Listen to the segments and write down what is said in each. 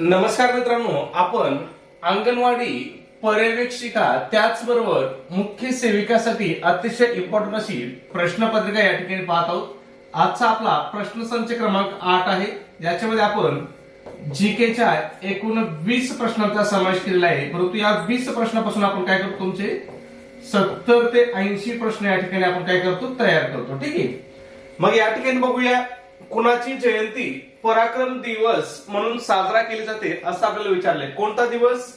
नमस्कार मित्रांनो आपण अंगणवाडी पर्यवेक्षिका त्याचबरोबर मुख्य सेविकासाठी अतिशय इम्पॉर्टंट अशी प्रश्नपत्रिका या ठिकाणी पाहत आहोत. आजचा आपला प्रश्नसंच क्रमांक आठ आहे. याच्यामध्ये आपण जीकेच्या एकूण वीस प्रश्नांचा समावेश केलेला आहे. परंतु या वीस प्रश्नापासून आपण काय करतो तुमचे? सत्तर ते ऐंशी प्रश्न या ठिकाणी आपण काय करतो? तयार करतो. ठीक आहे? मग या ठिकाणी बघूया. कुणाची जयंती पराक्रम दिवस म्हणून साजरा केली जाते असं आपल्याला विचारलंय. कोणता दिवस?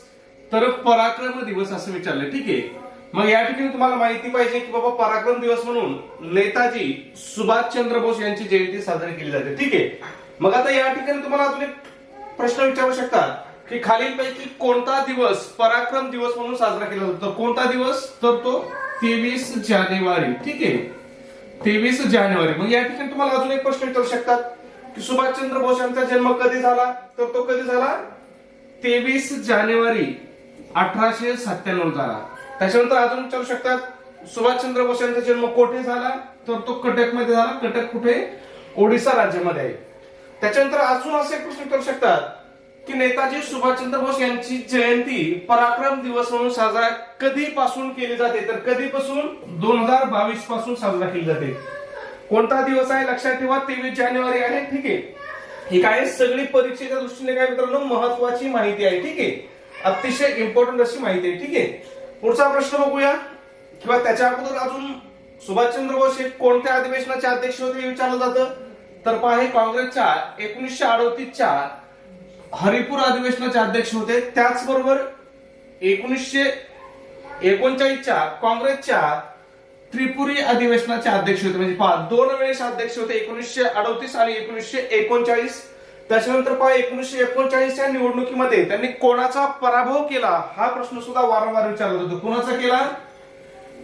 तर पराक्रम दिवस असं विचारलंय. ठीक आहे. मग या ठिकाणी तुम्हाला माहिती पाहिजे की बाबा पराक्रम दिवस म्हणून नेताजी सुभाषचंद्र बोस यांची जयंती साजरी केली जाते. ठीक आहे. मग आता या ठिकाणी तुम्हाला अजून एक प्रश्न विचारू शकतात की खालीलपैकी कोणता दिवस पराक्रम दिवस म्हणून साजरा केला जातो? कोणता दिवस? तर तो तेवीस जानेवारी. ठीक आहे. तेवीस जानेवारी. मग या ठिकाणी तुम्हाला अजून एक प्रश्न विचारू शकतात की सुभाषचंद्र बोस यांचा जन्म कधी झाला? तर तो कधी झाला? तेवीस जानेवारी अठराशे सत्त्याण्णव झाला. त्याच्यानंतर अजून विचारू शकतात सुभाषचंद्र बोस यांचा जन्म कोठे झाला? तर तो कटकमध्ये झाला. कटक कुठे? ओडिसा राज्यामध्ये आहे. त्याच्यानंतर अजून असे एक प्रश्न विचारू शकतात की नेताजी सुभाषचंद्र बोस यांची जयंती पराक्रम दिवस म्हणून साजरा कधीपासून केली जाते? तर कधीपासून? दोन हजार बावीसपासून साजरा केली जाते. कोणता दिवस आहे? लक्षात ठेवा. तेवीस जानेवारी. आहे ठीक आहे. ही काय सगळी परीक्षेच्या दृष्टीने काय मित्रांनो महत्वाची माहिती आहे. ठीक आहे. अतिशय इम्पॉर्टंट अशी माहिती आहे. ठीक आहे. पुढचा प्रश्न बघूया. किंवा त्याच्या अगोदर अजून सुभाषचंद्र बोस हे कोणत्या अधिवेशनाचे अध्यक्ष होते हे विचारलं जातं? तर पहा हे काँग्रेसच्या एकोणीसशे अडोतीसच्या हरिपूर अधिवेशनाचे अध्यक्ष होते. त्याचबरोबर एकोणीसशे एकोणचाळीसच्या काँग्रेसच्या त्रिपुरी अधिवेशनाचे अध्यक्ष होते. म्हणजे पहा दोन वेळेस अध्यक्ष होते. एकोणीसशे अडतीस आणि एकोणीसशे एकोणचाळीस. त्याच्यानंतर पहा एकोणीसशे एकोणचाळीसच्या निवडणुकीमध्ये त्यांनी कोणाचा पराभव केला हा प्रश्न सुद्धा वारंवार विचारला जातो कोणाचा केला?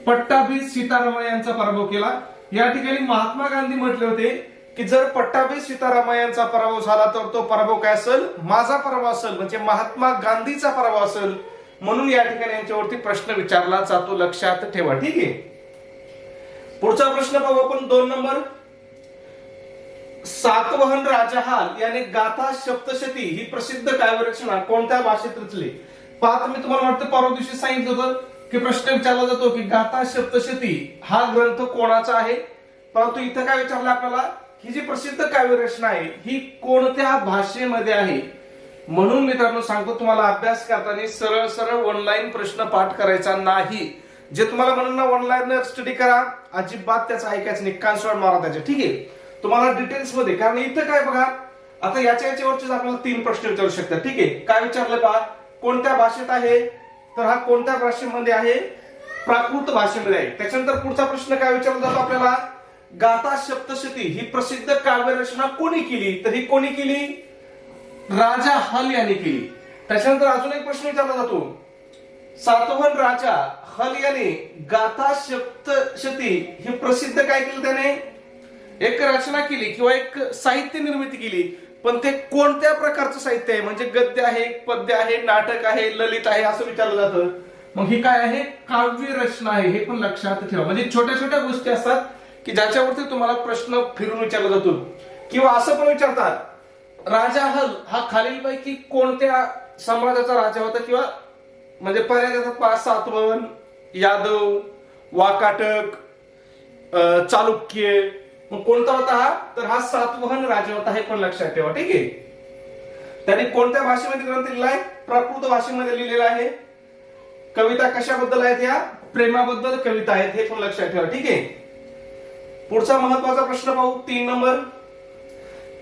पट्टाभी सीतारामन यांचा पराभव केला. या ठिकाणी महात्मा गांधी म्हटले होते की जर पट्टाभी सीतारामन यांचा पराभव झाला तर तो पराभव काय असेल? माझा पराभव असेल म्हणजे महात्मा गांधीचा पराभव असेल म्हणून या ठिकाणी यांच्यावरती प्रश्न विचारला जातो लक्षात ठेवा. ठीक आहे? पुढचा प्रश्न पाहू आपण दोन नंबर. सातवहन राजहाल याने गाथा सप्तशती ही प्रसिद्ध काव्यरचना कोणत्या भाषेत रचली? पाच मी तुम्हाला वाटतं परवा दिवशी सांगितलं होतं की प्रश्न विचारला जातो की गाथा सप्तशती हा ग्रंथ कोणाचा आहे? परंतु इथं काय विचारलं आपल्याला? ही जी प्रसिद्ध काव्यरचना आहे ही कोणत्या भाषेमध्ये आहे? म्हणून मित्रांनो सांगतो तुम्हाला अभ्यास करताना सरळ सरळ ऑनलाईन प्रश्न पाठ करायचा नाही. जे तुम्हाला म्हणून ना ऑनलाईन स्टडी करा अजिबात त्याचं ऐकायचं नाही. कानसोड मारा त्याचे ठीक आहे? तुम्हाला डिटेल्समध्ये कारण इथं काय बघा आता याच्या याच्यावरचेच आपल्याला तीन प्रश्न विचारू शकतात ठीक आहे? काय विचारलं का कोणत्या भाषेत आहे? तर हा कोणत्या भाषेमध्ये आहे? प्राकृत भाषेमध्ये आहे. त्याच्यानंतर पुढचा प्रश्न काय विचारला जातो आपल्याला? गाथा सप्तशती ही प्रसिद्ध काव्यरचना कोणी केली? तर ही कोणी केली? राजा हल यांनी केली. त्याच्यानंतर अजून एक प्रश्न विचारला जातो. सातवहन राजा हल याने गाथा सप्तशती ही प्रसिद्ध काय केलं त्याने? एक रचना केली किंवा एक साहित्य निर्मिती केली. पण ते कोणत्या प्रकारचं साहित्य आहे? म्हणजे गद्य आहे पद्य आहे नाटक आहे ललित आहे असं विचारलं जातं. मग ही काय आहे? काव्य रचना आहे. हे पण लक्षात ठेवा. म्हणजे छोट्या छोट्या गोष्टी असतात. की ज्याच्यावरती तुम्हाला प्रश्न फिरून विचारला जातो. किंवा असं पण विचारतात राजा हल हा खालीलपैकी कोणत्या समाजाचा राजा होता किंवा म्हणजे पर्याय देतात पाच सातवन यादव वाकाटक चालुक्य मग कोणता होता हा? तर हा सातवहन राजा होता हे पण लक्षात ठेवा ठीक आहे? त्याने कोणत्या भाषेमध्ये ग्रंथ लिहिला आहे? प्राकृत भाषेमध्ये लिहिलेला आहे. कविता कशाबद्दल आहेत या? प्रेमाबद्दल कविता आहेत हे पण लक्षात ठेवा ठीक आहे? पुढचा महत्त्वाचा प्रश्न पाहू. तीन नंबर.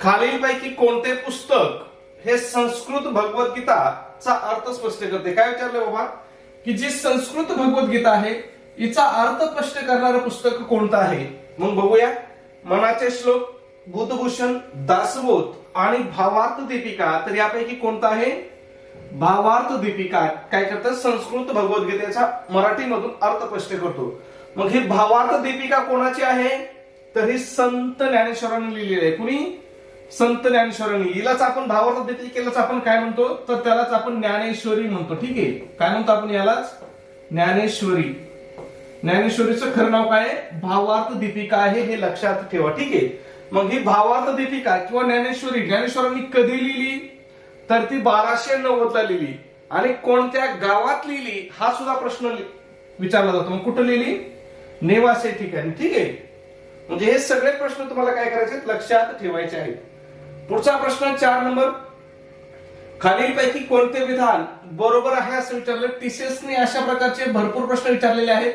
खालीलपैकी कोणते पुस्तक हे संस्कृत भगवद्गीताचा अर्थ स्पष्ट करते? काय विचारलं बाबा? की जी संस्कृत भगवद्गीता आहे हिचा अर्थ स्पष्ट करणारं पुस्तक कोणतं आहे? मग बघूया. मनाचे श्लोक बुधभूषण दासबोध आणि भावार्थ दीपिका. तर यापैकी कोणता आहे? भावार्थ दीपिका. काय करतात संस्कृत भगवद्गीतेचा मराठीमधून अर्थ स्पष्ट करतो. मग ही भावार्थ दीपिका कोणाची आहे? तर हे संत ज्ञानेश्वरांनी लिहिलेलं आहे. कुणी? संत ज्ञानेश्वरांनी. हिलाच आपण भावार्थ दीपिकेलाच आपण काय म्हणतो? तर त्यालाच आपण ज्ञानेश्वरी म्हणतो. ठीक आहे? काय म्हणतो आपण यालाच? ज्ञानेश्वरी. ज्ञानेश्वरीचं खरं नाव काय आहे? भावार्थ दीपिका आहे हे लक्षात ठेवा. ठीक आहे? मग ही भावार्थ दीपिका किंवा ज्ञानेश्वरी ज्ञानेश्वरांनी कधी लिहिली? तर ती बाराशे नव्वदला लिहिली. आणि कोणत्या गावात लिहिली? हा सुद्धा प्रश्न विचारला जातो. मग कुठं लिहिली? नेवासे ठिकाणी. ठीक आहे? म्हणजे हे सगळे प्रश्न तुम्हाला काय करायचे लक्षात ठेवायचे आहेत. पुढचा प्रश्न चार नंबर. खालीलपैकी कोणते विधान बरोबर आहे असं विचारलं? टीसीएसने अशा प्रकारचे भरपूर प्रश्न विचारलेले आहेत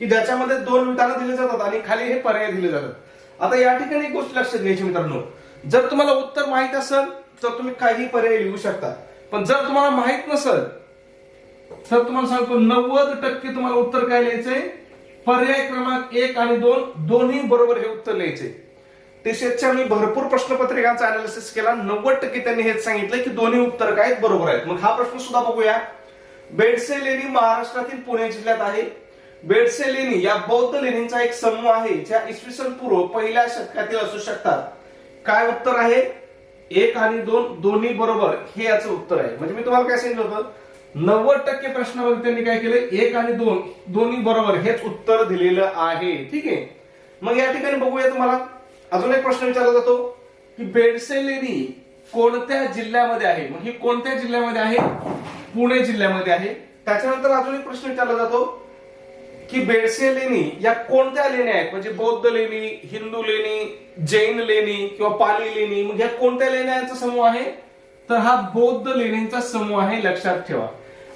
की ज्याच्यामध्ये दोन विधानं दिले जातात आणि खाली हे पर्याय दिले जातात. आता या ठिकाणी एक गोष्ट लक्षात घ्यायची मित्रांनो. जर तुम्हाला उत्तर माहीत असेल तर तुम्ही काही पर्याय लिहू शकता. पण जर तुम्हाला माहीत नसेल तर तुम्हाला सांगतो नव्वद टक्के तुम्हाला उत्तर काय लिहायचंय? पर्याय क्रमांक एक आणि दोन दोन्ही बरोबर हे उत्तर लिहायचे. टीसीएसच्या मी भरपूर प्रश्नपत्रिकांचा अनालिसिस केला. नव्वद टक्के त्यांनी हेच सांगितलं की दोन्ही उत्तर काय बरोबर आहेत. मग हा प्रश्न सुद्धा बघूया. बेडसे लेणी महाराष्ट्रातील पुणे जिल्ह्यात आहे. बेडसे लेणी या बौद्ध लेणींचा एक समूह आहे ज्या इसवी सन पूर्व पहिल्या शतकातील असू शकतात. काय उत्तर आहे? एक आणि दोन दोन्ही बरोबर हे याचं उत्तर आहे. म्हणजे मी तुम्हाला काय सांगितलं होतं? नव्वद टक्के प्रश्नामध्ये त्यांनी काय केलं एक आणि दोन. दोन्ही बरोबर. हेच उत्तर दिलेलं आहे. ठीक आहे? मग या ठिकाणी बघूया तुम्हाला. अजून एक प्रश्न विचारला जातो की बेडसे लेणी कोणत्या जिल्ह्यामध्ये आहे? मग ही कोणत्या जिल्ह्यामध्ये आहे? पुणे जिल्ह्यामध्ये आहे. त्याच्यानंतर अजून एक प्रश्न विचारला जातो की बेडसे लेणी या कोणत्या लेण्या आहेत? म्हणजे बौद्ध लेणी हिंदू लेणी जैन लेणी किंवा पाली लेणी मग या कोणत्या लेण्यांचा समूह आहे? तर हा बौद्ध लेण्यांचा समूह आहे लक्षात ठेवा.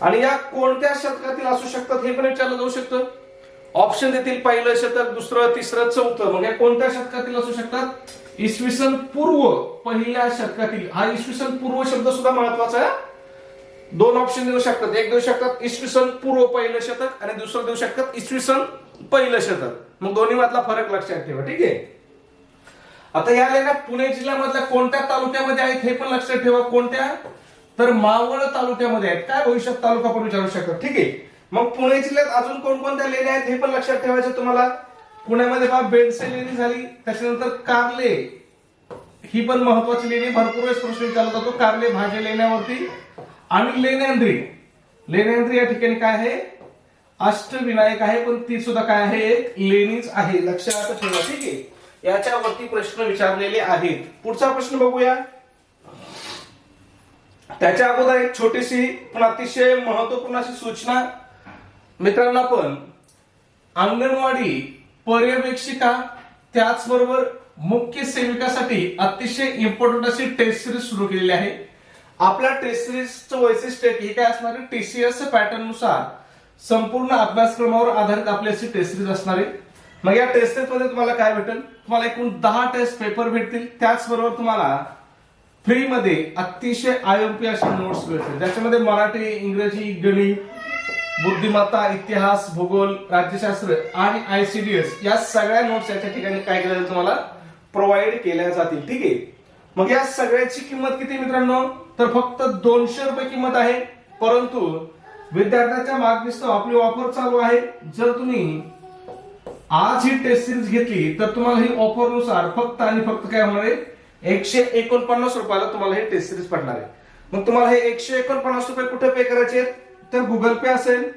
आणि या कोणत्या शतकातील असू शकतात हे पण विचारलं जाऊ शकतं. ऑप्शन देतील पहिलं शतक दुसरं तिसरं चौथं. मग या कोणत्या शतकातील असू शकतात? इसवी सन पूर्व पहिल्या शतकातील. हा इसवी सन पूर्व शब्द सुद्धा महत्त्वाचा आहे दोन ऑप्शन देऊ शकतात. एक देऊ शकतात इसवी सन पूर्व पहिलं शतक आणि दुसरं देऊ शकतात इसवी सन पहिलं शतक. मग दोन्ही मधला फरक लक्षात ठेवा ठीक आहे? आता या लेण्या पुणे जिल्ह्यामधल्या कोणत्या तालुक्यामध्ये आहेत हे पण लक्षात ठेवा. कोणत्या? तर मावळ तालुक्यामध्ये आहेत. काय भविष्यात तालुका पण विचारू शकतात ठीक आहे. मग पुणे जिल्ह्यात अजून कोणकोणत्या लेण्या आहेत हे पण लक्षात ठेवायचं तुम्हाला. पुण्यामध्ये बा बेडसे लेणी झाली. त्याच्यानंतर कारले. ही पण महत्वाची लेणी. भरपूर वेळेस प्रश्न विचारला जातो. कारले भाजे लेण्यावरती. आणि लेण्यांद्री. लेण्यांद्री या ठिकाणी काय आहे? अष्टविनायक आहे पण ती सुद्धा काय आहे? एक लेणीच आहे. लक्षात ठेवा. ठीक आहे. याच्यावरती प्रश्न विचारलेले आहेत. पुढचा प्रश्न बघूया. त्याच्या अगोदर एक छोटीशी पण अतिशय महत्त्वपूर्ण अशी सूचना. मित्रांनो आपण अंगणवाडी पर्यवेक्षिका त्याचबरोबर मुख्य सेविकासाठी अतिशय इम्पॉर्टंट अशी टेस्ट सिरीज सुरू केलेली आहे. आपल्या टेस्ट सिरीजचं वैशिष्ट्य हे काय असणार आहे? टीसीएस पॅटर्ननुसार संपूर्ण अभ्यासक्रमावर आधारित आपली अशी टेस्ट सिरीज असणार आहे. मग या टेस्टमध्ये तुम्हाला काय भेटेल? तुम्हाला एकूण दहा टेस्ट पेपर भेटतील. त्याचबरोबर तुम्हाला फ्री मध्ये अतिशय आयोपी असे नोट्स भेटतील ज्याच्यामध्ये मराठी इंग्रजी गणित बुद्धिमत्ता इतिहास भूगोल राज्यशास्त्र आणि आयसीडीएस या सगळ्या नोट्स याच्या ठिकाणी काय केल्या तुम्हाला? प्रोव्हाइड केल्या जातील. ठीक आहे? मग या सगळ्याची किंमत किती मित्रांनो? तर फक्त दोनशे रुपये किंमत आहे. परंतु विद्यार्थ्यांच्या मागणीस्तव आपली ऑफर चालू आहे. जर तुम्ही आज ही टेस्ट सिरीज घेतली तर तुम्हाला ही ऑफरनुसार फक्त आणि फक्त काय होणार आहे? एकशे एकोणपन्नास रुपयाला तुम्हाला हे टेस्ट सिरीज पडणार आहे. मग तुम्हाला हे एकशे एकोणपन्नास रुपये कुठे पे करायचे आहेत? तर गुगल पे असेल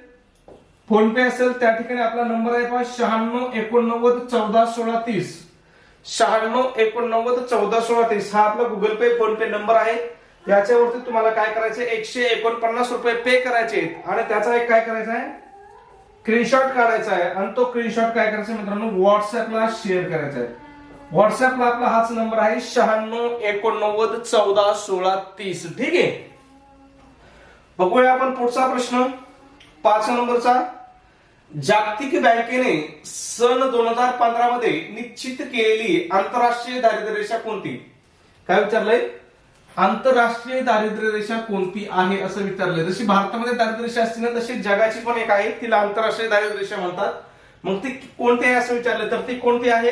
फोन पे असेल त्या ठिकाणी आपला नंबर आहे पहा शहाण्णव एकोणनव्वद चौदा सोळा तीस. शहाण्णव एकोणनव्वद चौदा सोळा तीस. हा आपला Google Pay PhonePe number आहे. याच्यावरती तुम्हाला काय करायचं एकशे एकोणपन्नास रुपये पे करायचे आहेत. आणि त्याचा एक काय करायचा आहे? स्क्रीनशॉट काढायचा आहे. आणि तो स्क्रीनशॉट काय करायचा मित्रांनो? व्हॉट्सअपला शेअर करायचा आहे. व्हॉट्सअपला आपला हाच नंबर आहे शहाण्णव एकोणनव्वद चौदा सोळा तीस. ठीक आहे? बघूया आपण पुढचा प्रश्न. पाच नंबरचा. जागतिक बँकेने सन दोन हजार पंधरा मध्ये निश्चित केलेली आंतरराष्ट्रीय दारिद्र्य रेषा कोणती? काय विचारलंय? आंतरराष्ट्रीय दारिद्र्य रेषा कोणती आहे असं विचारलंय. जशी भारतामध्ये दारिद्र्य रेषा असते ना तशी जगाची पण एक आहे. तिला आंतरराष्ट्रीय दारिद्र्य रेषा म्हणतात. मग ती कोणती आहे असं विचारलं तर ती कोणती आहे?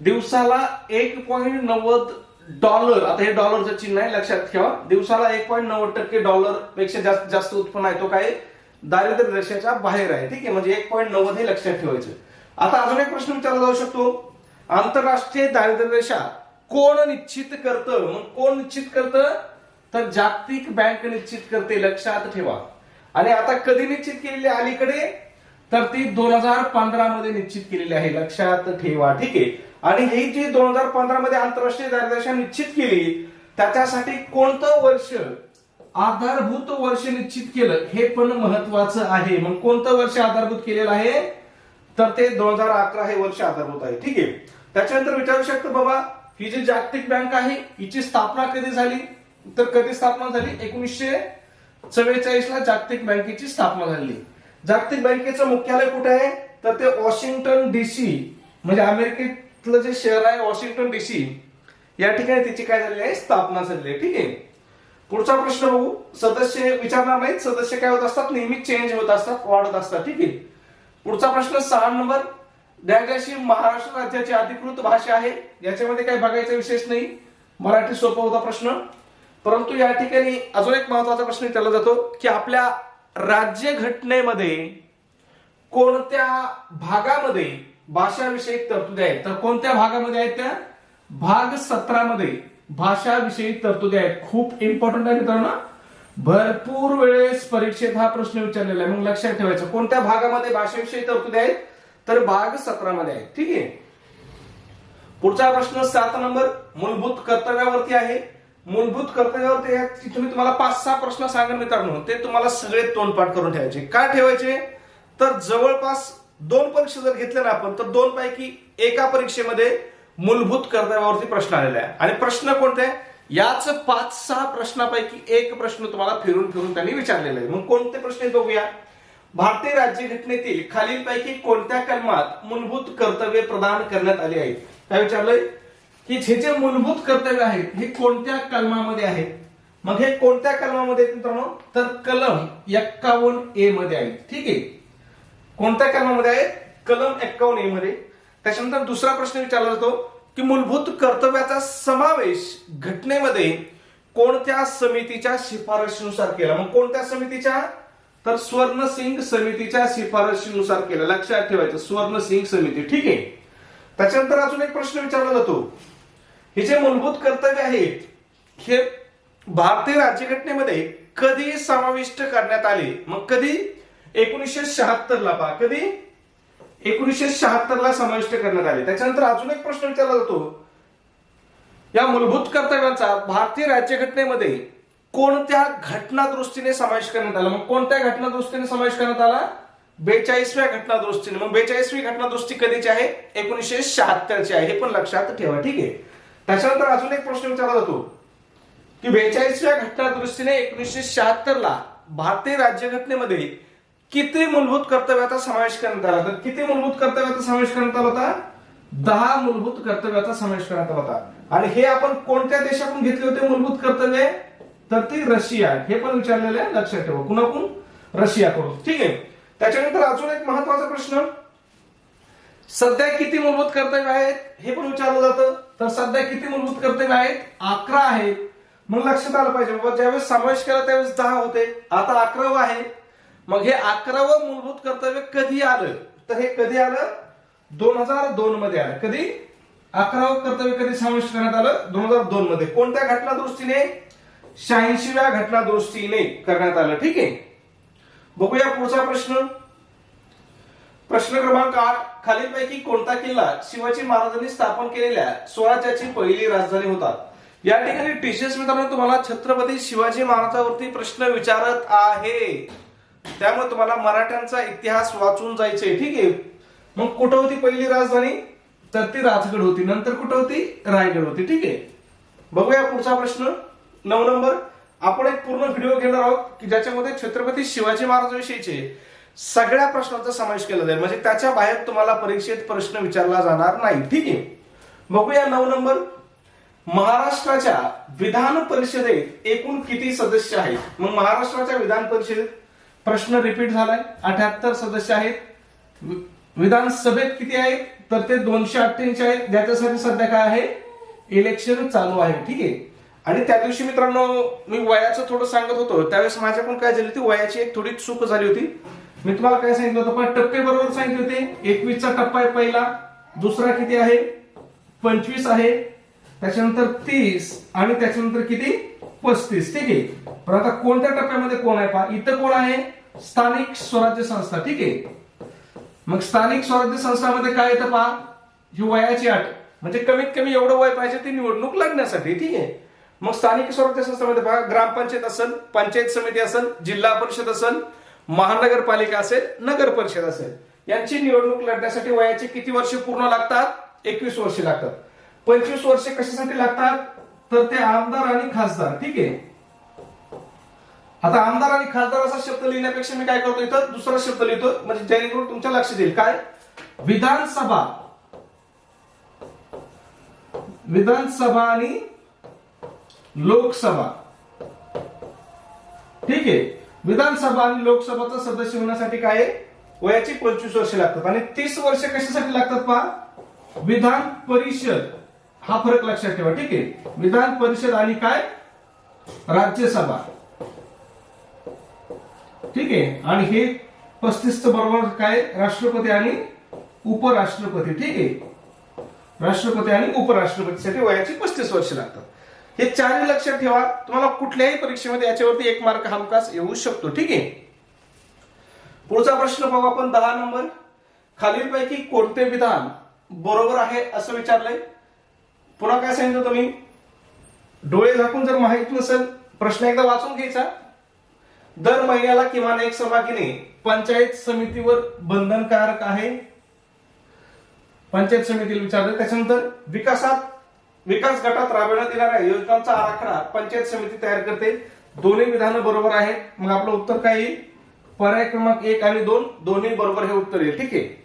दिवसाला एक पॉईंट नव्वद डॉलर. आता हे डॉलरचं चिन्ह आहे लक्षात ठेवा. दिवसाला एक पॉईंट नव्वद टक्के डॉलरपेक्षा जास्त जास्त उत्पन्न आहे. तो काय? दारिद्र्य रेषेच्या बाहेर आहे. ठीक आहे म्हणजे एक पॉईंट नव्वद हे लक्षात ठेवायचं. आता अजून एक प्रश्न विचारला जाऊ शकतो. आंतरराष्ट्रीय दारिद्र्य रेषा कोण निश्चित करतं? मग कोण निश्चित करतं? तर जागतिक बँक निश्चित करते लक्षात ठेवा. आणि आता कधी निश्चित केलेली अलीकडे? तर ती दोन हजार पंधरा मध्ये निश्चित केलेली आहे लक्षात ठेवा ठीक आहे? आणि ही जी दोन हजार पंधरा मध्ये आंतरराष्ट्रीय दारिद्र्य निश्चित केली त्याच्यासाठी कोणतं वर्ष? आधारभूत वर्ष निश्चित केलं हे पण महत्वाचं आहे. मग कोणतं वर्ष आधारभूत केलेलं आहे? तर ते दोन हजार अकरा हे वर्ष आधारभूत आहे ठीक आहे? त्याच्यानंतर विचारू शकतो बाबा ही जी जागतिक बँक आहे हिची स्थापना कधी झाली? तर कधी स्थापना झाली? एकोणीसशे चव्वेचाळीस ला जागतिक बँकेची स्थापना झाली. जागतिक बँकेचं मुख्यालय कुठे आहे? तर ते वॉशिंग्टन डीसी म्हणजे अमेरिकेतलं जे शहर आहे वॉशिंग्टन डीसी या ठिकाणी तिची काय झालेली आहे? स्थापना झालेली आहे. ठीक आहे. पुढचा प्रश्न बघू. सदस्य विचारणार नाहीत. सदस्य काय होत असतात? नेहमी चेंज होत असतात वाढत असतात. ठीक आहे. पुढचा प्रश्न सहा नंबर. द्यागाशी महाराष्ट्र राज्याची अधिकृत भाषा आहे. याच्यामध्ये काही बघायचा विशेष नाही. मराठी सोपा होता प्रश्न. परंतु या ठिकाणी अजून एक महत्त्वाचा प्रश्न विचारला जातो की आपल्या राज्य घटनेमध्ये कोणत्या भागामध्ये भाषाविषयक तरतुदी आहेत? तर कोणत्या भागामध्ये आहेत त्या? भाग सत्रामध्ये भाषाविषयी तरतुदी आहेत. खूप इम्पॉर्टंट आहे मित्रांनो. भरपूर वेळेस परीक्षेत हा प्रश्न विचारलेला आहे. मग लक्षात ठेवायचं कोणत्या भागामध्ये भाषेविषयी तरतुदी आहेत? तर भाग सतरामध्ये आहे. ठीक आहे? पुढचा प्रश्न सात नंबर मूलभूत कर्तव्यावरती आहे. मूलभूत कर्तव्यावरती तुम्ही तुम्हाला पाच सहा प्रश्न सांगा मित्रांनो. ते तुम्हाला सगळे तोंडपाठ करून ठेवायचे. का ठेवायचे? तर जवळपास दोन परीक्षा जर घेतल्या ना आपण तर दोन पैकी एका परीक्षेमध्ये मूलभूत कर्तव्यावरती प्रश्न आलेला आहे. आणि प्रश्न कोणते? याच पाच सहा प्रश्नापैकी एक प्रश्न तुम्हाला फिरून फिरून त्यांनी विचारलेला आहे. मग कोणते प्रश्न बघूया. भारतीय राज्यघटनेतील खालीलपैकी कोणत्या कलमात मूलभूत कर्तव्ये प्रदान करण्यात आली आहेत? काय विचारलंय? की हे जे मूलभूत कर्तव्य आहेत हे कोणत्या कलमामध्ये आहेत? मग हे कोणत्या कलमामध्ये मित्रांनो? तर कलम एक्कावन्न ए मध्ये आहेत ठीक आहे? कोणत्या कलमामध्ये आहेत कलम एक्कावन्न ए मध्ये. त्याच्यानंतर दुसरा प्रश्न विचारला जातो की मूलभूत कर्तव्याचा समावेश घटनेमध्ये कोणत्या समितीच्या शिफारशीनुसार केला? मग कोणत्या समितीच्या? तर स्वर्ण सिंग समितीच्या शिफारशीनुसार केला. लक्षात ठेवायचं स्वर्ण सिंग समिती. ठीक आहे? त्याच्यानंतर अजून एक प्रश्न विचारला जातो. हे जे मूलभूत कर्तव्य आहेत हे भारतीय राज्यघटनेमध्ये कधी समाविष्ट करण्यात आले? मग कधी? एकोणीसशे शहात्तर ला पहा. कधी? एकोणीसशे शहात्तर ला समाविष्ट करण्यात आले. त्याच्यानंतर अजून एक प्रश्न विचारला जातो. या मूलभूत कर्तव्यांचा भारतीय राज्यघटनेमध्ये कोणत्या घटना दृष्टीने समावेश करण्यात आला? मग कोणत्या घटना दृष्टीने समावेश करण्यात आला? बेचाळीसव्या घटना दृष्टीने मग बेचाळीसवी घटना दृष्टी कधीची आहे? एकोणीसशे शहात्तरची आहे. हे पण लक्षात ठेवा ठीक आहे? त्याच्यानंतर अजून एक प्रश्न विचारला जातो. की बेचाळीसव्या घटना दृष्टीने एकोणीसशे शहात्तर ला भारतीय राज्यघटनेमध्ये किती मूलभूत कर्तव्याचा समावेश करण्यात आला तर किती मूलभूत कर्तव्याचा समावेश करण्यात आला होता? दहा मूलभूत कर्तव्याचा समावेश करण्यात आला होता. आणि हे आपण कोणत्या देशातून घेतले होते मूलभूत कर्तव्य? तर ती रशिया हे पण विचारलेलं आहे लक्षात ठेवा. कुणाकून रशियाकडून. ठीक आहे. त्याच्यानंतर अजून एक महत्त्वाचा प्रश्न. सध्या किती मूलभूत कर्तव्य आहेत? हे पण विचारलं जातं. तर सध्या किती मूलभूत कर्तव्य आहेत? अकरा आहेत. मग लक्षात आलं पाहिजे बाबा ज्यावेळेस समावेश केला त्यावेळेस दहा होते. आता अकरावं आहे. मग हे अकरावं मूलभूत कर्तव्य कधी आलं? तर हे कधी आलं? दोन हजार दोन मध्ये आलं. कधी? अकरावं कर्तव्य कधी समाविष्ट करण्यात आलं? दोन हजार दोन मध्ये. कोणत्या घटना दृष्टीने शहाऐंशीव्या घटना दुरुस्तीने करण्यात आलं. ठीक आहे? बघूया पुढचा प्रश्न. प्रश्न क्रमांक आठ. खालीलपैकी कोणता किल्ला शिवाजी महाराजांनी स्थापन केलेल्या स्वराज्याची पहिली राजधानी होता? या ठिकाणी टीचर्स मित्रांनो तुम्हाला छत्रपती शिवाजी महाराजांवरती प्रश्न विचारत आहे. त्यामुळे तुम्हाला मराठ्यांचा इतिहास वाचून जायचे ठीक आहे? मग कुठं होती पहिली राजधानी? तर ती राजगड होती. नंतर कुठं होती? रायगड होती. ठीक आहे? बघूया पुढचा प्रश्न. नऊ नंबर. आपण एक पूर्ण व्हिडिओ घेणार आहोत की ज्याच्यामध्ये छत्रपती शिवाजी महाराजांविषयीचे सगळ्या प्रश्नांचा समावेश केला जाईल. म्हणजे त्याच्या बाहेर तुम्हाला परीक्षेत प्रश्न विचारला जाणार नाही. ठीक आहे? बघूया नऊ नंबर. महाराष्ट्राच्या विधान परिषदेत एकूण किती सदस्य आहेत? मग महाराष्ट्राच्या विधान परिषदेत प्रश्न रिपीट झालाय. अठ्याहत्तर सदस्य आहेत. वि- विधानसभेत किती आहेत? तर ते दोनशे अठ्ठ्याऐंशी आहेत. ज्याच्यासाठी सध्या काय आहे? इलेक्शन चालू आहे. ठीक आहे? आणि त्या दिवशी मित्रांनो मी वयाचं थोडं सांगत होतो. त्यावेळेस माझ्याकडून काय झाली होती वयाची एक थोडी चूक झाली होती. मी तुम्हाला काय सांगितलं होतं पण टप्पे बरोबर सांगितले होते. एकवीसचा टप्पा आहे पहिला दुसरा किती आहे? पंचवीस आहे. त्याच्यानंतर तीस आणि त्याच्यानंतर किती? पस्तीस. ठीक आहे? पण आता कोणत्या टप्प्यामध्ये कोण आहे पहा? इथं कोण आहे? स्थानिक स्वराज्य संस्था. ठीक आहे? मग स्थानिक स्वराज्य संस्थामध्ये काय येतं पहा? ही वयाची अट. म्हणजे कमीत कमी एवढं वय पाहिजे ती निवडणूक लागण्यासाठी ठीक आहे? मग स्थानिक स्वराज्य संस्थांमध्ये बघा ग्रामपंचायत असेल पंचायत समिती असेल जिल्हा परिषद असेल महानगरपालिका असेल नगर परिषद असेल. यांची निवडणूक लढण्यासाठी वयाचे किती वर्ष पूर्ण लागतात? एकवीस वर्ष लागतात. पंचवीस वर्ष कशासाठी लागतात? तर ते आमदार आणि खासदार ठीक आहे? आता आमदार आणि खासदार असा शब्द लिहिण्यापेक्षा मी काय करतो इथं? दुसरा शब्द लिहितो म्हणजे जेणेकरून तुमच्या लक्षात येईल. काय? विधानसभा. विधानसभा आणि लोकसभा. ठीक आहे. विधानसभा आणि लोकसभाचा सदस्य होण्यासाठी काय वयाची पंचवीस वर्ष लागतात. आणि तीस वर्ष कशासाठी लागतात पहा? विधान परिषद. हा फरक लक्षात ठेवा. ठीक आहे. विधान परिषद आणि काय? राज्यसभा. ठीक आहे. आणि हे पस्तीस बरोबर काय? राष्ट्रपती आणि उपराष्ट्रपती. ठीक आहे. राष्ट्रपती आणि उपराष्ट्रपतीसाठी वयाची पस्तीस वर्ष लागतात. हे चारही लक्षात ठेवा. तुम्हाला कुठल्याही परीक्षेमध्ये याच्यावरती एक मार्क हमखास येऊ शकतो. ठीक आहे? पुढचा प्रश्न पाहू आपण दहा नंबर. खालीलपैकी कोणते विधान बरोबर आहे असं विचारलंय? पुन्हा काय सांगितलं तुम्ही? डोळे झाकून जर माहीत नसेल प्रश्न एकदा वाचून घ्यायचा. दर महिन्याला किमान एक सभा पंचायत समितीवर बंधनकारक आहे. पंचायत समितीला विचारलं. त्याच्यानंतर विकासात विकास गटात राबवण्यात येणाऱ्या योजनांचा आराखडा पंचायत समिती तयार करते. दोन्ही विधानं बरोबर आहेत मग आपलं उत्तर काय येईल? पर्याय क्रमांक एक आणि दोन दोन्ही बरोबर हे उत्तर येईल. ठीक आहे?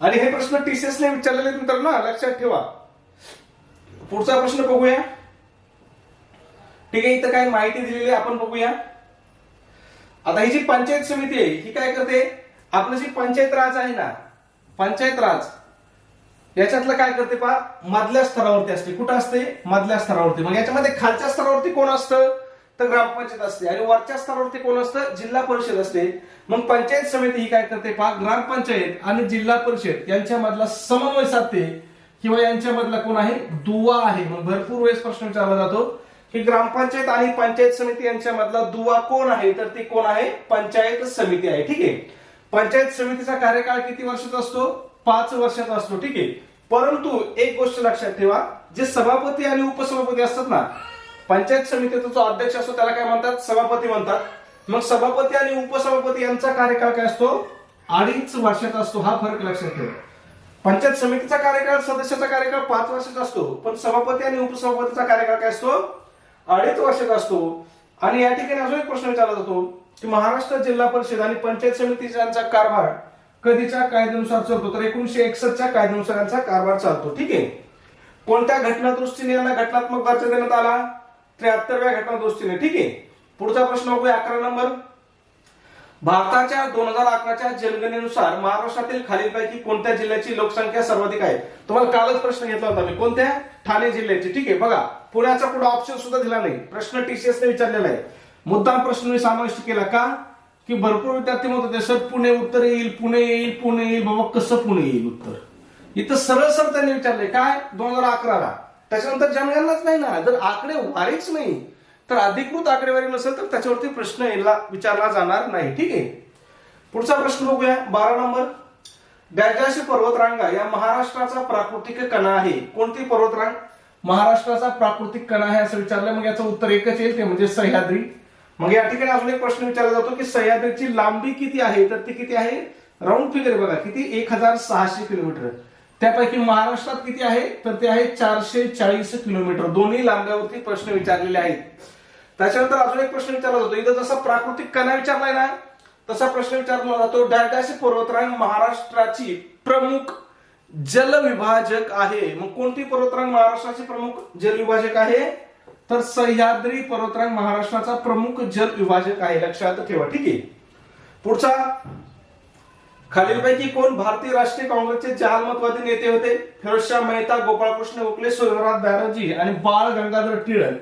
आणि हे प्रश्न टीसीएस ने विचारलेले मित्रांनो लक्षात ठेवा. पुढचा प्रश्न बघूया. ठीक आहे इथं काय माहिती दिलेली आहे आपण बघूया. आता ही जी पंचायत समिती आहे ही काय करते? आपलं जी पंचायत राज आहे ना पंचायत राज याच्यातलं काय करते पहा मधल्या स्तरावरती असते. कुठं असते? मधल्या स्तरावरती. मग याच्यामध्ये खालच्या स्तरावरती कोण असतं? तर ग्रामपंचायत असते. आणि वरच्या स्तरावरती कोण असतं? जिल्हा परिषद असते. मग पंचायत समिती ही काय करते पहा ग्रामपंचायत आणि जिल्हा परिषद यांच्यामधला समन्वय साधते. किंवा यांच्यामधला कोण आहे? दुवा आहे. मग भरपूर वेळेस प्रश्न विचारला जातो. की ग्रामपंचायत आणि पंचायत समिती यांच्यामधला दुवा कोण आहे? तर ती कोण आहे? पंचायत समिती आहे. ठीक आहे? पंचायत समितीचा कार्यकाळ किती वर्षाचा असतो? पाच वर्षाचा असतो. ठीक आहे? परंतु एक गोष्ट लक्षात ठेवा जे सभापती आणि उपसभापती असतात ना पंचायत समितीचा जो अध्यक्ष असतो त्याला काय म्हणतात? सभापती म्हणतात. मग सभापती आणि उपसभापती यांचा कार्यकाळ काय असतो? अडीच वर्षाचा असतो. हा फरक लक्षात ठेवा. पंचायत समितीचा कार्यकाळ सदस्याचा कार्यकाळ पाच वर्षाचा असतो. पण सभापती आणि उपसभापतीचा कार्यकाळ काय असतो? अडीच वर्षाचा असतो. आणि या ठिकाणी अजून एक प्रश्न विचारला जातो की महाराष्ट्र जिल्हा परिषद आणि पंचायत समितीचा कारभार कधीच्या कायद्यानुसार चालतो तर एकोणीशे एकसष्टच्या कायद्यानुसार यांचा कारभार चालतो ठीक आहे? कोणत्या घटना दृष्टीने यांना घटनात्मक दर्जा देण्यात आला? त्र्याहत्तरव्या घटना दृष्टीने ठीक आहे? पुढचा प्रश्न बघूया अकरा नंबर. भारताच्या दोन हजार अकराच्या जनगणनेनुसार महाराष्ट्रातील खालीलपैकी कोणत्या जिल्ह्याची लोकसंख्या सर्वाधिक आहे? तुम्हाला कालच प्रश्न घेतला होता मी कोणत्या? ठाणे जिल्ह्याची ठीक आहे? बघा पुण्याचा पुढे ऑप्शन सुद्धा दिला नाही. प्रश्न टीसीएसने विचारलेला आहे. मुद्दाम प्रश्न मी समाविष्ट केला का? की भरपूर विद्यार्थी म्हणत होते सर पुणे उत्तर येईल पुणे येईल पुणे येईल बाबा कसं पुणे येईल उत्तर? इथं सरळ सर त्यांनी विचारले काय? दोन हजार अकराला. त्याच्यानंतर जनगणनाच नाही ना. जर आकडे वारीच नाही तर अधिकृत आकडेवारी नसेल तर त्याच्यावरती प्रश्न यायला विचारला जाणार नाही. ठीक आहे? पुढचा प्रश्न बघूया. बारा नंबर. डॅजाशी पर्वतरांगा या महाराष्ट्राचा प्राकृतिक कणा आहे. कोणती पर्वतरांग? महाराष्ट्राचा प्राकृतिक कणा आहे असं विचारलं मग याचं उत्तर एकच येईल ते म्हणजे सह्याद्री. मग या ठिकाणी अजून एक प्रश्न विचारला जातो की सह्याद्रीची लांबी किती आहे? तर ती किती आहे? राऊंड फिगर बघा किती? एक हजार सहाशे किलोमीटर. त्यापैकी महाराष्ट्रात किती आहे? तर ते आहे चारशे चाळीस किलोमीटर. दोन्ही लांब्यावरती प्रश्न विचारलेले आहेत. त्याच्यानंतर अजून एक प्रश्न विचारला जातो. इथं जसा प्राकृतिक कणा विचारलाय ना तसा प्रश्न विचारला जातो. डॅडाशी पर्वतरांग महाराष्ट्राची प्रमुख जलविभाजक आहे. मग कोणती पर्वतरांग महाराष्ट्राची प्रमुख जलविभाजक आहे? तर सह्याद्री पर्वतरांग महाराष्ट्राचा प्रमुख जल विभाजक आहे. लक्षात ठेवा ठीक आहे? पुढचा. खालीलपैकी कोण भारतीय राष्ट्रीय काँग्रेसचे जहालमतवादी नेते होते? फिरोजशाह मेहता गोपाळकृष्ण गोखले सूर्यनाथ बॅनर्जी आणि बाळ गंगाधर टिळक.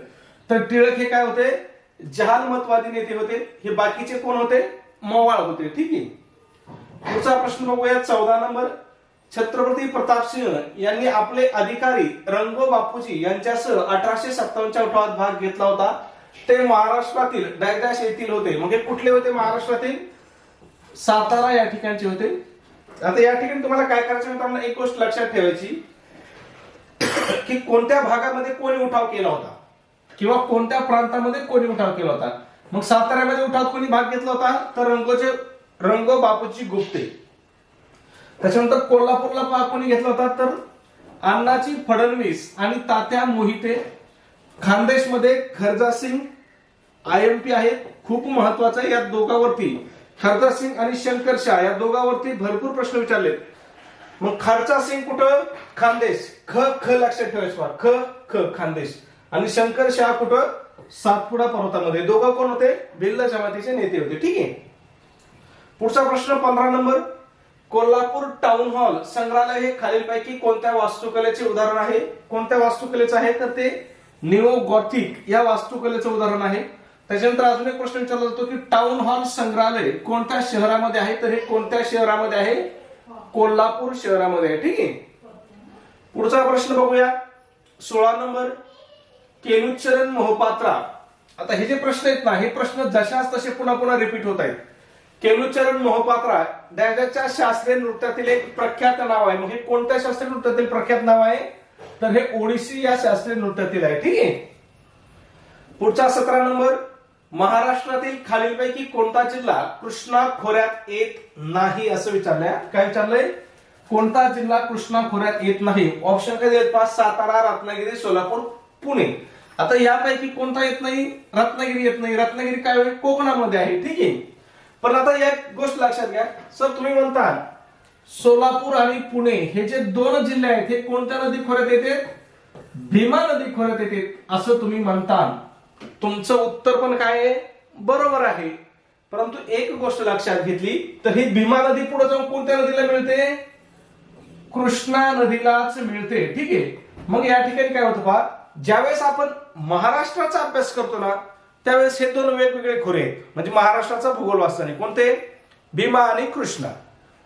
तर टिळक हे काय होते? जहालमतवादी नेते होते. हे बाकीचे कोण होते? मवाळ होते ठीक आहे? पुढचा प्रश्न बघूया चौदा नंबर. छत्रपती प्रतापसिंह यांनी आपले अधिकारी रंगो बापूजी यांच्यासह अठराशे सत्तावन्नच्या उठावात भाग घेतला होता. ते महाराष्ट्रातील डॅगडॅश येथील होते. मग कुठले होते महाराष्ट्रातील? सातारा या ठिकाणचे होते. आता या ठिकाणी तुम्हाला काय करायचं मित्रांनो एक गोष्ट लक्षात ठेवायची. की कोणत्या भागामध्ये कोणी उठाव केला होता? किंवा कोणत्या प्रांतामध्ये कोणी उठाव केला होता? मग साताऱ्यामध्ये उठावात कोणी भाग घेतला होता? तर रंगोचे रंगो बापूजी गुप्ते. त्याच्यानंतर कोल्हापूरला भाग कोणी घेतला होता तर अण्णाची फडणवीस आणि तात्या मोहिते. खानदेशमध्ये खरजा सिंग आय एम पी आहेत खूप महत्वाचं आहे या दोघांवरती. खरजा सिंग आणि शंकर शाह या दोघांवरती भरपूर प्रश्न विचारलेत मग खर्चा सिंग कुठं? खानदेश. ख ख लक्षात ठेवायचं ख ख खानदेश. आणि शंकर शाह कुठं? सातपुडा पर्वतामध्ये. दोघं कोण होते? भिल्ल जमातीचे नेते होते. ठीक आहे. पुढचा प्रश्न पंधरा नंबर. कोल्हापूर टाउन हॉल संग्रहालय हे खालीलपैकी कोणत्या वास्तुकलेचे उदाहरण आहे? कोणत्या वास्तुकलेचं आहे? तर ते निओ गॉथिक या वास्तुकलेचं उदाहरण आहे. त्याच्यानंतर अजून एक प्रश्न विचारला जातो की टाउन हॉल संग्रहालय कोणत्या शहरामध्ये आहे? तर हे कोणत्या शहरामध्ये आहे? कोल्हापूर शहरामध्ये आहे. ठीक आहे? पुढचा प्रश्न बघूया. सोळा नंबर. केलुचरण मोहपात्रा. आता हे जे प्रश्न आहेत ना हे प्रश्न जशाच तसे पुन्हा पुन्हा रिपीट होत आहेत. केलुचरण मोहपात्रा त्याच्या शास्त्रीय नृत्यातील एक प्रख्यात नाव आहे. मग हे कोणत्या शास्त्रीय नृत्यातील प्रख्यात नाव आहे? तर हे ओडिसी या शास्त्रीय नृत्यातील आहे. ठीक आहे? पुढचा सतरा नंबर. महाराष्ट्रातील खालीलपैकी कोणता जिल्हा कृष्णा खोऱ्यात येत नाही असं विचारलंय? काय विचारलंय? कोणता जिल्हा कृष्णा खोऱ्यात येत नाही? ऑप्शन काय देत पाच सातारा रत्नागिरी सोलापूर पुणे. आता यापैकी कोणता येत नाही? रत्नागिरी येत नाही. रत्नागिरी काय होईल? कोकणामध्ये आहे. ठीक आहे? पण आता एक गोष्ट लक्षात घ्या. सर तुम्ही म्हणता सोलापूर आणि पुणे हे जे दोन जिल्हे आहेत हे कोणत्या नदी खोऱ्यात येते? भीमा नदी खोऱ्यात येते असं तुम्ही म्हणता तुमचं उत्तर पण काय आहे? बरोबर आहे. परंतु एक गोष्ट लक्षात घेतली तर ही भीमा नदी पुढे जाऊन कोणत्या नदीला मिळते? कृष्णा नदीलाच मिळते. ठीक आहे. मग या ठिकाणी काय होतं पहा ज्यावेळेस आपण महाराष्ट्राचा अभ्यास करतो ना त्यावेळेस हे दोन वेगवेगळे खोरे आहेत. म्हणजे महाराष्ट्राचा भूगोल वाचताना कोणते? भीमा आणि कृष्णा.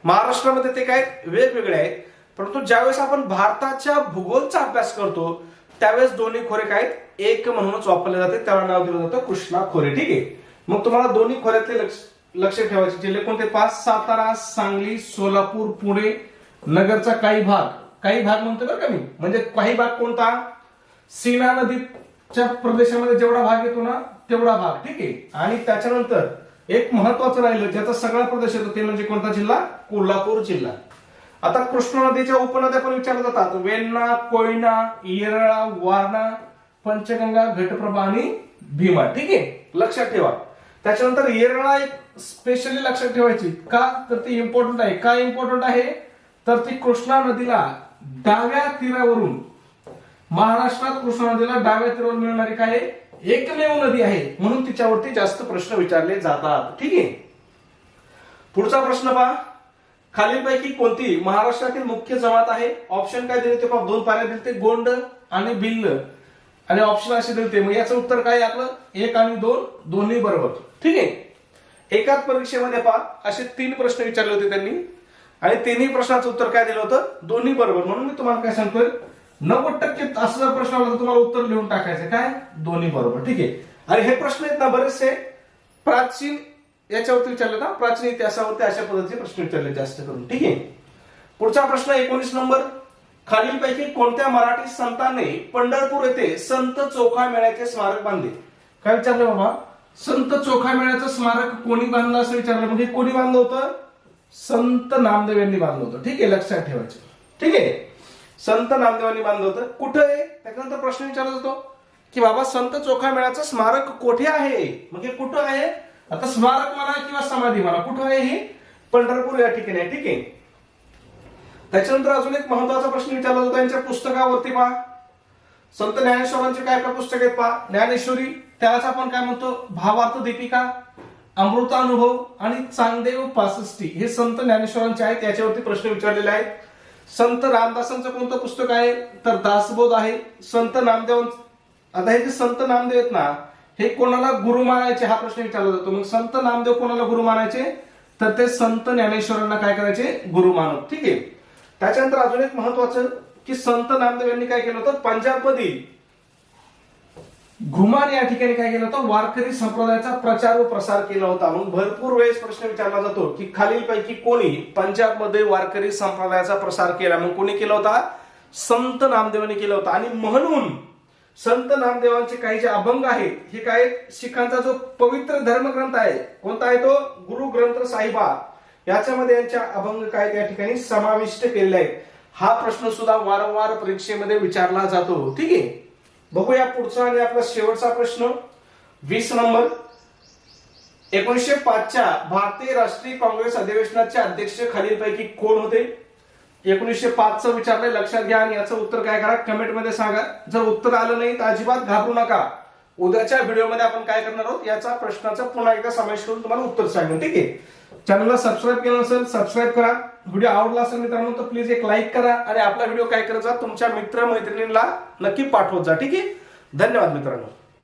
महाराष्ट्रामध्ये ते काय? वेगवेगळे आहेत. परंतु ज्यावेळेस आपण भारताच्या भूगोलचा अभ्यास करतो त्यावेळेस दोन्ही खोरे काय आहेत? एक म्हणूनच वापरले जाते. त्याला नाव दिलं जातं कृष्णा खोरे. ठीक आहे? मग तुम्हाला दोन्ही खोऱ्यातले लक्ष लक्ष ठेवायचे जिल्हे कोणते? पाच सातारा सांगली सोलापूर पुणे नगरचा काही भाग. काही भाग म्हणतो बरं का मी. म्हणजे काही भाग कोणता? सीना नदीच्या प्रदेशामध्ये जेवढा भाग येतो ना तेवढा भाग ठीक आहे? आणि त्याच्यानंतर एक महत्वाचं राहिलं ज्याचा सगळा प्रदेश येतो ते म्हणजे कोणता जिल्हा? कोल्हापूर जिल्हा. आता कृष्णा नदीच्या उपनद्या पण विचारल्या जातात. वेण्णा कोयना येरळा वारणा पंचगंगा घटप्रभा आणि भीमा ठीक आहे? लक्षात ठेवा. त्याच्यानंतर येरळा एक स्पेशली लक्षात ठेवायची. का? तर ती इम्पॉर्टंट आहे. का इम्पॉर्टंट आहे? तर ती कृष्णा नदीला डाव्या तीरावरून महाराष्ट्रात कृष्णा नदीला डाव्या तीरावर मिळणारी काय आहे? एकमेव नदी आहे म्हणून तिच्यावरती जास्त प्रश्न विचारले जातात. ठीक आहे? पुढचा प्रश्न पहा. खालीलपैकी कोणती महाराष्ट्रातील मुख्य जमात आहे? ऑप्शन काय दिले ते पहा. दोन पाऱ्या दिले ते गोंड आणि बिल्ल आणि ऑप्शन असे दिले मग याचं उत्तर काय आपलं? एक आणि दोन दोन्ही बरोबर. ठीक आहे? एकाच परीक्षेमध्ये पहा. असे तीन प्रश्न विचारले होते त्यांनी. आणि तिन्ही प्रश्नाचं उत्तर काय दिलं होतं? दोन्ही बरोबर. म्हणून मी तुम्हाला काय सांगतोय नव्वद टक्के असं जर प्रश्न आला तर तुम्हाला उत्तर लिहून टाकायचं काय? दोन्ही बरोबर. ठीक आहे. आणि हे प्रश्न आहेत ना बरेचसे प्राचीन याच्यावरती विचारले ना प्राचीन इतिहासावरती अशा पद्धतीचे प्रश्न विचारले जास्त करून. ठीक आहे. पुढचा प्रश्न एकोणीस नंबर. खालीलपैकी कोणत्या मराठी संतांनी पंढरपूर येथे संत चोखा मेळ्याचे स्मारक बांधले? काय विचारलं बाबा? संत चोखा मेळ्याचं स्मारक कोणी बांधलं असं विचारलं? म्हणजे कोणी बांधलं होतं? संत नामदेव यांनी बांधलं होतं. ठीक आहे लक्षात ठेवायचं. ठीक आहे. संत नामदेवांनी बांधलं होतं. कुठं आहे त्याच्यानंतर प्रश्न विचारला जातो की बाबा संत चोखा मेळाचं स्मारक कोठे आहे? मग हे कुठं आहे? आता स्मारक म्हणा किंवा समाधी म्हणा कुठं आहे हे? पंढरपूर या ठिकाणी आहे ठीक आहे? त्याच्यानंतर अजून एक महत्त्वाचा प्रश्न विचारला जातो त्यांच्या पुस्तकावरती पहा. संत ज्ञानेश्वरांचे काय काय पुस्तक आहेत पहा. ज्ञानेश्वरी त्यालाच आपण काय म्हणतो? भावार्थ दीपिका अमृतानुभव आणि चांगदेव पासष्टी. हे संत ज्ञानेश्वरांचे आहेत याच्यावरती प्रश्न विचारलेले आहेत. संत रामदासांचं कोणतं पुस्तक आहे? तर दासबोध आहे. संत नामदेव आता हे जे संत नामदेव आहेत ना हे कोणाला गुरु मानायचे? हा प्रश्न विचारला जातो. मग संत नामदेव कोणाला गुरु मानायचे? तर ते संत ज्ञानेश्वरांना काय करायचे? गुरु मानव ठीक आहे? त्याच्यानंतर अजून एक महत्वाचं की संत नामदेव यांनी काय केलं होतं? पंजाबमधील घुमान या ठिकाणी काय केलं होतं? वारकरी संप्रदायाचा प्रचार व प्रसार केला होता म्हणून भरपूर वेळेस प्रश्न विचारला जातो की खालीलपैकी कोणी पंजाबमध्ये वारकरी संप्रदायाचा प्रसार केला मग कोणी केला होता? संत नामदेवांनी केला होता. आणि म्हणून संत नामदेवांचे काही जे अभंग आहेत हे काय शिखांचा जो पवित्र धर्मग्रंथ आहे कोणता आहे तो? गुरु ग्रंथ साहिबा. याच्यामध्ये यांच्या अभंग काय त्या ठिकाणी समाविष्ट केलेले आहेत. हा प्रश्न सुद्धा वारंवार परीक्षेमध्ये विचारला जातो. ठीक आहे? बघूया पुढचा आणि आपला शेवटचा प्रश्न. वीस नंबर. एकोणीसशे पाचच्या भारतीय राष्ट्रीय काँग्रेस अधिवेशनाचे अध्यक्ष खालीलपैकी कोण होते? एकोणीसशे पाचचं विचारलंय लक्षात घ्या आणि याचं उत्तर काय करा? कमेंटमध्ये सांगा. जर उत्तर आलं नाही तर अजिबात घाबरू नका. उद्याच्या व्हिडिओमध्ये आपण काय करणार आहोत? याचा प्रश्नाचा पुन्हा एकदा समावेश करून तुम्हाला उत्तर सांगू ठीक आहे? चॅनलला सबस्क्राईब केलं नसेल सबस्क्राईब करा. व्हिडिओ आवडला असेल मित्रांनो तर प्लीज एक लाईक करा आणि आपला व्हिडिओ काय करायचा तुमच्या मित्र मैत्रिणींना नक्की पाठवत जा ठीक आहे? धन्यवाद मित्रांनो.